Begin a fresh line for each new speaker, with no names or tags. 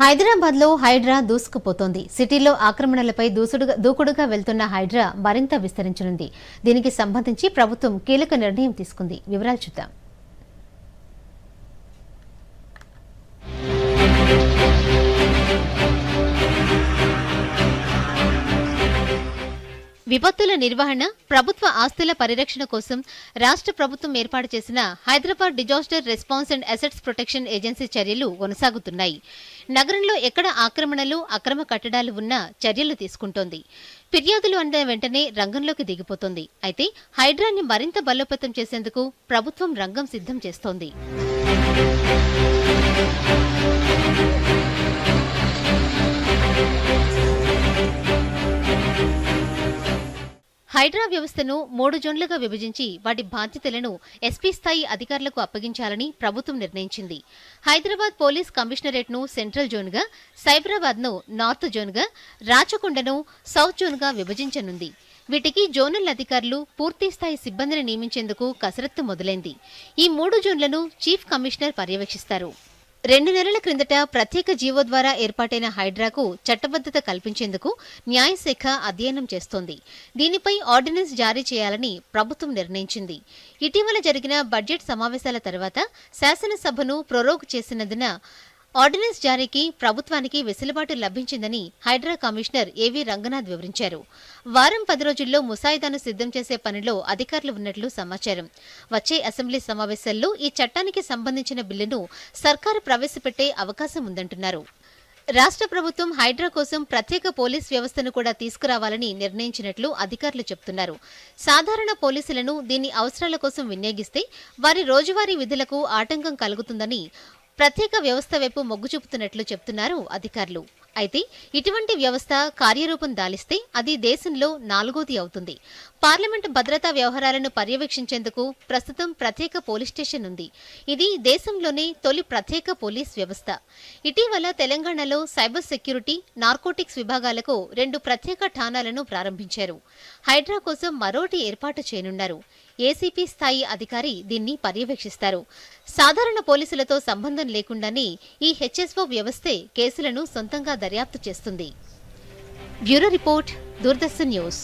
హైదరాబాద్లో హైడ్రా దూసుకుపోతోంది. సిటీలో ఆక్రమణలపై దూసుడుగా దూకుడుగా వెళ్తున్న హైడ్రా మరింత విస్తరించనుంది. దీనికి సంబంధించి ప్రభుత్వం కీలక నిర్ణయం తీసుకుంది. వివరాలు చూద్దాం. విపత్తుల నిర్వహణ ప్రభుత్వ ఆస్తుల పరిరక్షణ కోసం రాష్ట్ర ప్రభుత్వం ఏర్పాటు చేసిన Hyderabad disaster response and assets protection agency చర్యలు కొనసాగుతున్నాయి. నగరంలో ఎక్కడ ఆక్రమణలు అక్రమ కట్టడాలు ఉన్నా చర్యలు తీసుకుంటోంది. ఫిర్యాదులు అందిన వెంటనే రంగంలోకి దిగిపోతుంది. అయితే హైడ్రాని మరింత బలోపేతం చేసేందుకు ప్రభుత్వం రంగం సిద్ధం చేస్తోంది. హైడ్రా వ్యవస్థను మూడు జోన్లుగా విభజించి వాటి బాధ్యతలను ఎస్పీ స్థాయి అధికారులకు అప్పగించాలని ప్రభుత్వం నిర్ణయించింది. హైదరాబాద్ పోలీస్ కమిషనరేట్ను సెంట్రల్ జోన్గా సైబరాబాద్ను నార్త్ జోన్గా రాచకొండను సౌత్ జోన్గా విభజించనుంది. వీటికి జోనల్ అధికారులు పూర్తి స్థాయి సిబ్బందిని నియమించేందుకు కసరత్తు మొదలైంది. ఈ మూడు జోన్లను చీఫ్ కమిషనర్ పర్యవేక్షిస్తారు. రెండు నెలల క్రిందట ప్రత్యేక జీవో ద్వారా ఏర్పాటైన హైడ్రాకు చట్టబద్దత కల్పించేందుకు న్యాయశాఖ అధ్యయనం చేస్తోంది. దీనిపై ఆర్డినెన్స్ జారీ చేయాలని ప్రభుత్వం నిర్ణయించింది. ఇటీవల జరిగిన బడ్జెట్ సమావేశాల తర్వాత శాసనసభను ప్రొరోగ్ చేసినందున ఆర్డినెన్స్ జారీకి ప్రభుత్వానికి వెసులుబాటు లభించిందని హైడ్రా కమిషనర్ ఏవీ రంగనాథ్ వివరించారు. వారం పది రోజుల్లో ముసాయిదాను సిద్ధం చేసే పనిలో అధికారులు ఉన్నట్లు సమాచారం. వచ్చే అసెంబ్లీ సమావేశాల్లో ఈ చట్టానికి సంబంధించిన బిల్లును సర్కారు ప్రవేశపెట్టే అవకాశం ఉందంటున్నారు. రాష్ట్ర ప్రభుత్వం హైడ్రా కోసం ప్రత్యేక పోలీస్ వ్యవస్థను కూడా తీసుకురావాలని నిర్ణయించినట్లు అధికారులు చెబుతున్నారు సాధారణ పోలీసులను దీని అవసరాల కోసం వినియోగిస్తే వారి రోజువారీ విధులకు ఆటంకం కలుగుతుందని ప్రత్యేక వ్యవస్థ వైపు మొగ్గు చూపుతున్నట్లు చెప్తున్నారు అధికారులు. అయితే ఇటువంటి వ్యవస్థ కార్యరూపం దాలిస్తే అది దేశంలో నాలుగోది అవుతుంది. పార్లమెంట్ భద్రతా వ్యవహారాలను పర్యవేక్షించేందుకు ప్రస్తుతం ప్రత్యేక పోలీస్ స్టేషన్ ఉంది. ఇది దేశంలోనే తొలి ప్రత్యేక పోలీస్ వ్యవస్థ. ఇటీవల తెలంగాణలో సైబర్ సెక్యూరిటీ నార్కోటిక్స్ విభాగాలకు రెండు ప్రత్యేక ఠాణాలను ప్రారంభించారు. హైడ్రా కోసం మరోటి ఏర్పాటు చేయనున్నారు. ఏసీపీ స్థాయి అధికారి దీన్ని పర్యవేక్షిస్తారు. సాధారణ పోలీసులతో సంబంధం లేకుండానే ఈ హెచ్ఎస్ఓ వ్యవస్థే కేసులను సొంతంగా దర్యాప్తు చేస్తుంది. Bureau report Doordarshan news.